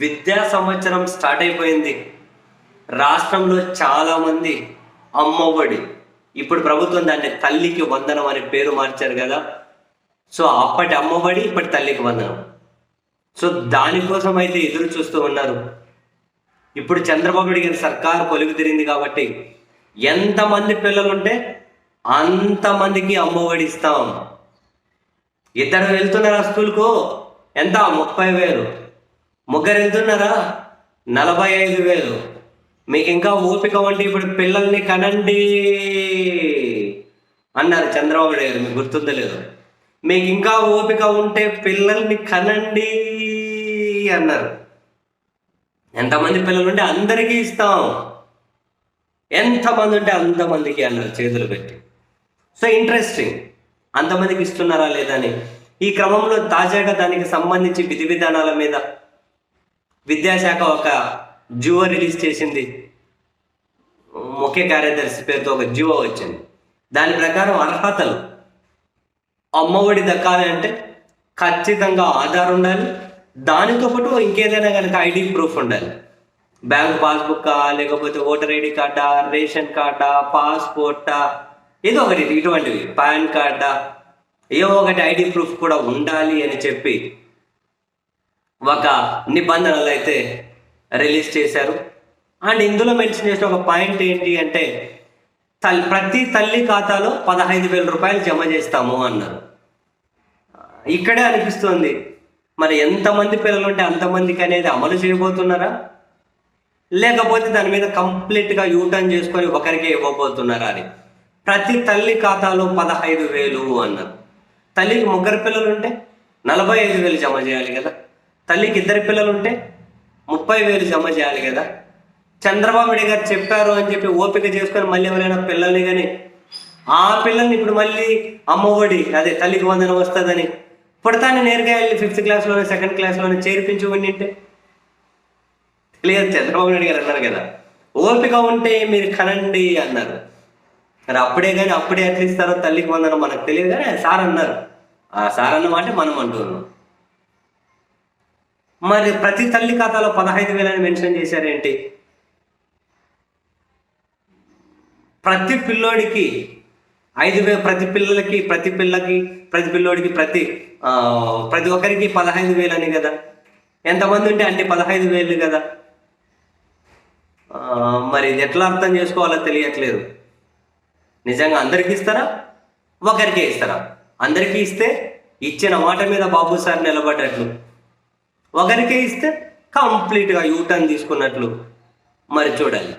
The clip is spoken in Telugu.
విద్యా సంవత్సరం స్టార్ట్ అయిపోయింది. రాష్ట్రంలో చాలామంది అమ్మఒడి. ఇప్పుడు ప్రభుత్వం దాన్ని తల్లికి వందనం అనే పేరు మార్చారు కదా. సో అప్పటి అమ్మఒడి ఇప్పటి తల్లికి వందనం. సో దానికోసం అయితే ఎదురు చూస్తూ ఉన్నారు. ఇప్పుడు చంద్రబాబు నాయుడు గారి సర్కారు కొలుగు తిరిగింది కాబట్టి ఎంతమంది పిల్లలు ఉంటే అంతమందికి అమ్మఒడి ఇస్తాం. ఇద్దరు ఆ స్కూల్కు? ఎంత? ముప్పై వేలు. ముగ్గురు వెళ్తున్నారా నలభై ఐదు వేలు. మీకు ఇంకా ఓపిక ఉంటే ఇప్పుడు పిల్లల్ని కనండి అన్నారు చంద్రబాబు నాయుడు గారు. మీకు గుర్తుందో లేదు మీకు ఇంకా ఓపిక ఉంటే పిల్లల్ని కనండి అన్నారు. ఎంతమంది పిల్లలు ఉంటే అందరికీ ఇస్తాం. ఎంతమంది ఉంటే అంతమందికి అన్నారు చేతులు పెట్టి. So interesting. అంతమందికి ఇస్తున్నారా లేదా అని. ఈ క్రమంలో తాజాగా దానికి సంబంధించి విధి విధానాల మీద విద్యాశాఖ ఒక జియో రిలీజ్ చేసింది. ముఖ్య కార్యదర్శి పేరుతో ఒక జియో వచ్చింది. దాని ప్రకారం అర్హతలు. అమ్మఒడి దక్కాలి అంటే ఖచ్చితంగా ఆధార్ ఉండాలి. దానితో పాటు ఇంకేదైనా కనుక ఐడి ప్రూఫ్ ఉండాలి. బ్యాంక్ పాస్బుక్ లేకపోతే ఓటర్ ఐడి కార్డా రేషన్ కార్డా పాస్పోర్టా ఏదో ఒకటి ఇటువంటివి. పాన్ కార్డా ఏదో ఒకటి ఐడి ప్రూఫ్ కూడా ఉండాలి అని చెప్పి ఒక నిబంధనలు అయితే రిలీజ్ చేశారు. అండ్ ఇందులో మెన్షన్ చేసిన ఒక పాయింట్ ఏంటి అంటే తల్లి ప్రతి తల్లి ఖాతాలో పదహైదు వేల రూపాయలు జమ చేస్తాము అన్నారు. ఇక్కడే అనిపిస్తుంది మరి ఎంతమంది పిల్లలు ఉంటే అంతమందికి అనేది అమలు చేయబోతున్నారా? లేకపోతే దాని మీద కంప్లీట్గా యూటర్న్ చేసుకొని ఒకరికే ఇవ్వబోతున్నారా అని. ప్రతి తల్లి ఖాతాలో పదహైదు వేలు అన్నారు. తల్లికి ముగ్గురు పిల్లలు ఉంటే నలభై ఐదు వేలు జమ చేయాలి కదా. తల్లికి ఇద్దరు పిల్లలు ఉంటే ముప్పై వేలు జమ చేయాలి కదా. చంద్రబాబు నాయుడు గారు చెప్పారు అని చెప్పి ఓపిక చేసుకొని మళ్ళీ ఎవరైనా పిల్లల్ని కానీ ఆ పిల్లల్ని ఇప్పుడు మళ్ళీ అమ్మఒడి అదే తల్లికి వందన వస్తుందని పుడతాన్ని నేరుగా వెళ్ళి ఫిఫ్త్ క్లాస్లోనే సెకండ్ క్లాస్లోనే చేర్పించి ఉండింటే క్లియర్ చంద్రబాబు నాయుడు గారు అన్నారు కదా. ఓపిక ఉంటే మీరు కనండి అన్నారు. మరి అప్పుడే కానీ అప్పుడే ఎట్లా ఇస్తారో తల్లికి వందనం మనకు తెలియదు కానీ సార్ అన్నారు. ఆ సార్ అన్నమాట మనం అంటున్నాం. మరి ప్రతి తల్లి ఖాతాలో పదహైదు వేలని మెన్షన్ చేశారేంటి? ప్రతి పిల్లోడికి ఐదు వేలు ప్రతి పిల్లలకి ప్రతి పిల్లకి ప్రతి పిల్లోడికి ప్రతి ప్రతి ఒక్కరికి పదహైదు వేలు అని కదా. ఎంతమంది ఉంటే అంటే పదహైదు వేలు కదా. మరి ఇది ఎట్లా అర్థం చేసుకోవాలో తెలియట్లేదు. నిజంగా అందరికీ ఇస్తారా? ఒకరికే ఇస్తారా? అందరికీ ఇస్తే ఇచ్చిన మాట మీద బాబు సార్ నిలబడ్డట్లు. ఒకరికే ఇస్తే కంప్లీట్గా యూటర్న్ తీసుకున్నట్లు. మరి చూడాలి